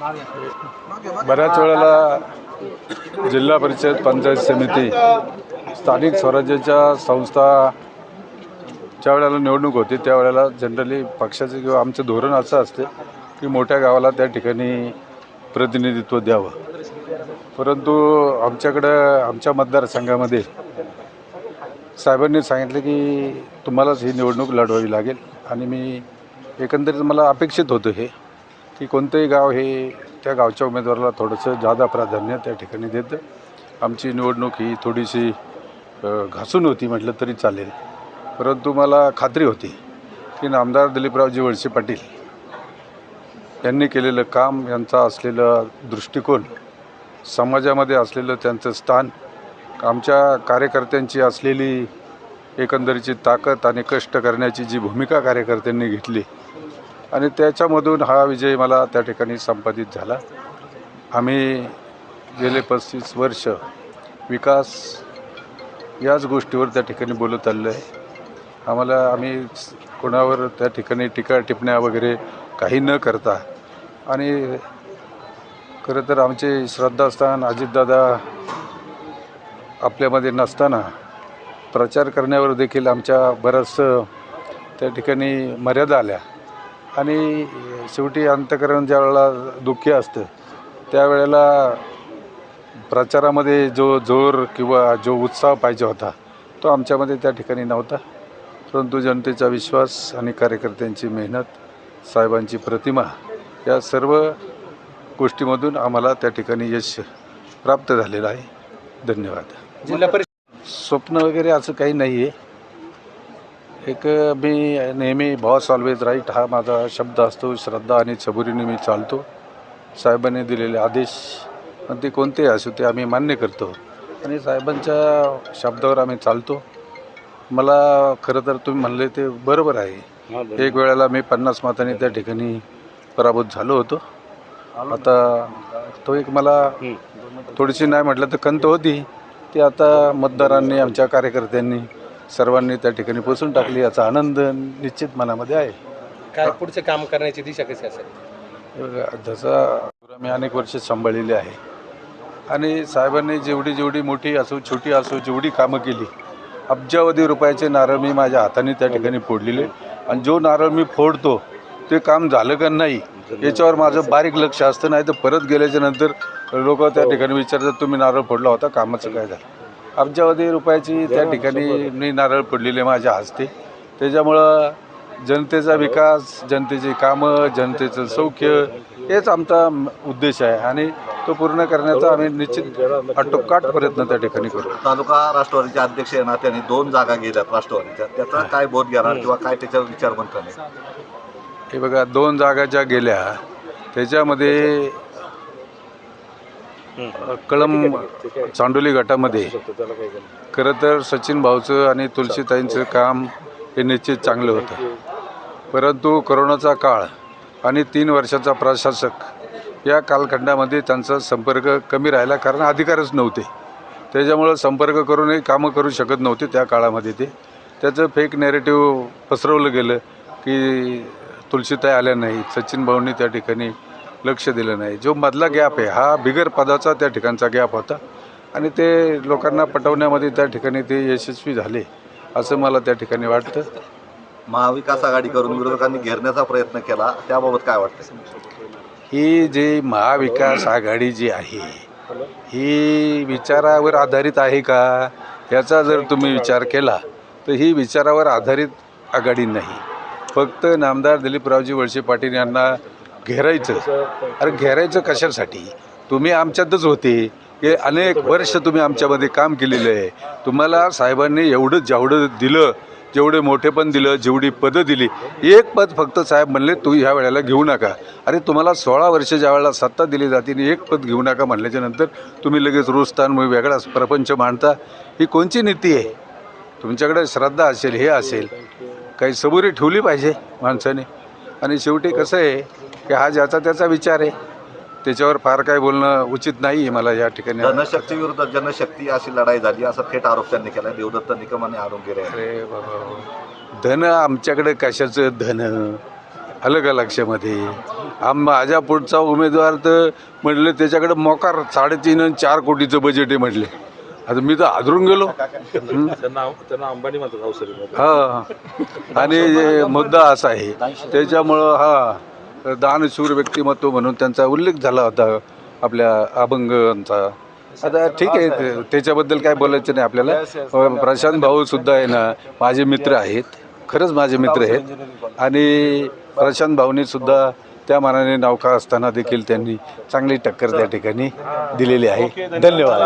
बऱ्याच वेळेला जिल्हा परिषद पंचायत समिती स्थानिक स्वराज्याच्या संस्था ज्या वेळेला निवडणूक होती त्यावेळेला जनरली पक्षाचं किंवा आमचं धोरण असं असते की मोठ्या गावाला त्या ठिकाणी प्रतिनिधित्व द्यावं. परंतु आमच्याकडं आमच्या मतदारसंघामध्ये साहेबांनी सांगितलं की तुम्हालाच ही निवडणूक लढवावी लागेल आणि मी एकंदरीत मला अपेक्षित होतं हे. की कोणतंही गाव हे त्या गावच्या उमेदवाराला थोडंसं जादा प्राधान्य त्या ठिकाणी देतं. आमची निवडणूक ही थोडीशी घासून होती म्हटलं तरी चालेल. परंतु मला खात्री होती की नामदार दिलीपरावजी वळसे पाटील यांनी केलेलं काम यांचा असलेलं दृष्टिकोन समाजामध्ये असलेलं त्यांचं स्थान आमच्या कार्यकर्त्यांची असलेली एकंदरीची ताकद आणि कष्ट करण्याची जी भूमिका कार्यकर्त्यांनी घेतली आणि त्याच्यामधून हा विजय मला त्या ठिकाणी संपादित झाला. आम्ही गेले पस्तीस वर्ष विकास याच गोष्टीवर त्या ठिकाणी बोलत आलेलो आहे. आम्हाला आम्ही कोणावर त्या ठिकाणी टीका टिपण्या वगैरे काही न करता आणि खरं तर आमचे श्रद्धास्थान अजितदादा आपल्यामध्ये नसताना प्रचार करण्यावर देखील आमच्या बऱ्याचसं त्या ठिकाणी मर्यादा आल्या. आणि शेवटी अंतकरण ज्या वेळेला दुःखी असतं त्यावेळेला प्रचारामध्ये जो जोर किंवा जो उत्साह पाहिजे होता तो आमच्यामध्ये त्या ठिकाणी नव्हता. परंतु जनतेचा विश्वास आणि कार्यकर्त्यांची मेहनत साहेबांची प्रतिमा या सर्व गोष्टीमधून आम्हाला त्या ठिकाणी यश प्राप्त झालेलं आहे. धन्यवाद. जिल्हा परिषद स्वप्न वगैरे असं काही नाही आहे एक मी नेहमी बॉस ऑलवेज राईट हा माझा शब्द असतो श्रद्धा आणि सबुरीने मी चालतो. साहेबांनी दिलेले आदेश पण ते कोणतेही असो ते आम्ही मान्य करतो. आणि साहेबांच्या शब्दावर आम्ही चालतो. मला खरं तर तुम्ही म्हणले ते बरोबर आहे. एक वेळेला मी पन्नास मतांनी त्या ठिकाणी पराभूत झालो होतो. आता तो एक मला थोडीशी नाही म्हटलं तर खंत होती. ती आता मतदारांनी आमच्या कार्यकर्त्यांनी सर्वांनी त्या ठिकाणी पोचून टाकली. याचा आनंद निश्चित मनामध्ये आहे. काय पुढचं काम करण्याची दिशा कशी असेल? जसा मी अनेक वर्ष सांभाळलेली आहे. आणि साहेबांनी जेवढी जेवढी मोठी असो छोटी असो जेवढी कामं केली अब्जावधी रुपयाचे नारळ मी माझ्या हाताने त्या ठिकाणी फोडलेले. आणि जो नारळ मी फोडतो ते काम झालं का नाही याच्यावर माझं बारीक लक्ष असतं. नाही तर परत गेल्याच्यानंतर लोक त्या ठिकाणी विचारतात तुम्ही नारळ फोडला होता कामाचं काय झालं? अब्जावधी रुपयाची त्या ठिकाणी मी नारळ फोडलेले माझ्या हस्ते. त्याच्यामुळं जनतेचा विकास जनतेची कामं जनतेचं सौख्य हेच आमचा उद्देश आहे. आणि तो पूर्ण करण्याचा आम्ही निश्चित आटोकाट प्रयत्न त्या ठिकाणी करू. तालुका राष्ट्रवादीचे अध्यक्ष आहे ना त्यांनी दोन जागा गेल्यात राष्ट्रवादीच्या. त्याचा काय बोध घ्या किंवा काय त्याच्यावर विचार मंथन आहे? हे बघा दोन जागा ज्या गेल्या त्याच्यामध्ये कळम चांडोली गटामध्ये खरं तर सचिन भाऊचं आणि तुलसीताईंचं काम हे निश्चित चांगलं होतं. परंतु करोनाचा काळ आणि तीन वर्षाचा प्रशासक या कालखंडामध्ये त्यांचा संपर्क कमी राहिला कारण अधिकारच नव्हते. त्याच्यामुळं संपर्क करूनही कामं करू शकत नव्हते त्या काळामध्ये ते. त्याचं फेक नॅरेटिव्ह पसरवलं गेलं की तुलसीताई आल्या नाही सचिन भाऊंनी त्या ठिकाणी लक्ष दिलं नाही. जो मधला गॅप आहे हा बिगर पदाचा त्या ठिकाणचा गॅप होता. आणि ते लोकांना पटवण्यामध्ये त्या ठिकाणी ते यशस्वी झाले असं मला त्या ठिकाणी वाटतं. महाविकास आघाडी करून विरोधकांनी घेरण्याचा प्रयत्न केला त्याबाबत काय वाटतं? ही जी महाविकास आघाडी जी आहे ही विचारावर आधारित आहे का? याचा जर तुम्ही विचार केला तर ही विचारावर आधारित आघाडी नाही. फक्त नामदार दिलीपरावजी वळसे पाटील यांना घेरायचं. अरे घेरायचं कशासाठी? तुम्ही आमच्यातच होते. हे अनेक वर्ष तुम्ही आमच्यामध्ये काम केलेलं आहे. तुम्हाला साहेबांनी एवढं जेवढं दिलं जेवढे मोठेपण दिलं जेवढी पदं दिली एक पद फक्त साहेब म्हणले तू ह्या वेळेला घेऊ नका. अरे तुम्हाला सोळा वर्ष ज्या वेळेला सत्ता दिली जाते आणि एक पद घेऊ नका म्हणल्याच्या नंतर तुम्ही लगेच रोजस्थान मग वेगळाच प्रपंच मांडता. ही कोणची नीती आहे? तुमच्याकडे श्रद्धा असेल हे असेल. काही सबुरी ठेवली पाहिजे माणसाने. आणि शेवटी कसं आहे की हा ज्याचा त्याचा विचार आहे त्याच्यावर फार काय बोलणं उचित नाही आहे मला या ठिकाणी. जनशक्ती विरुद्ध जनशक्ती अशी लढाई झाली असा थेट आरोप त्यांनी केला. देवदत्त निकम आणि अरुण गिरे यांनी. अरे बाबा धन आमच्याकडे कशाचं धन? आलं का लक्षामध्ये. आम माझ्या पुढचा उमेदवार तर म्हटलं त्याच्याकडे मोकार साडेतीन आणि चार कोटीचं बजेट आहे म्हटले. आता मी तर हादरून गेलो. हं? त्यांना अंबानी म्हणतात अवसरी हा. आणि मुद्दा असा आहे. त्याच्यामुळं हा दानशूर व्यक्तिमत्व म्हणून त्यांचा उल्लेख झाला होता आपल्या अभंगांचा. आता ठीक आहे त्याच्याबद्दल काय बोलायचं नाही आपल्याला. प्रशांत भाऊ सुद्धा आहे ना माझे मित्र आहेत. खरंच माझे मित्र आहेत. आणि प्रशांत भाऊनी सुद्धा त्या मानाने नौका असताना देखील त्यांनी चांगली टक्कर त्या ठिकाणी दिलेली आहे. धन्यवाद.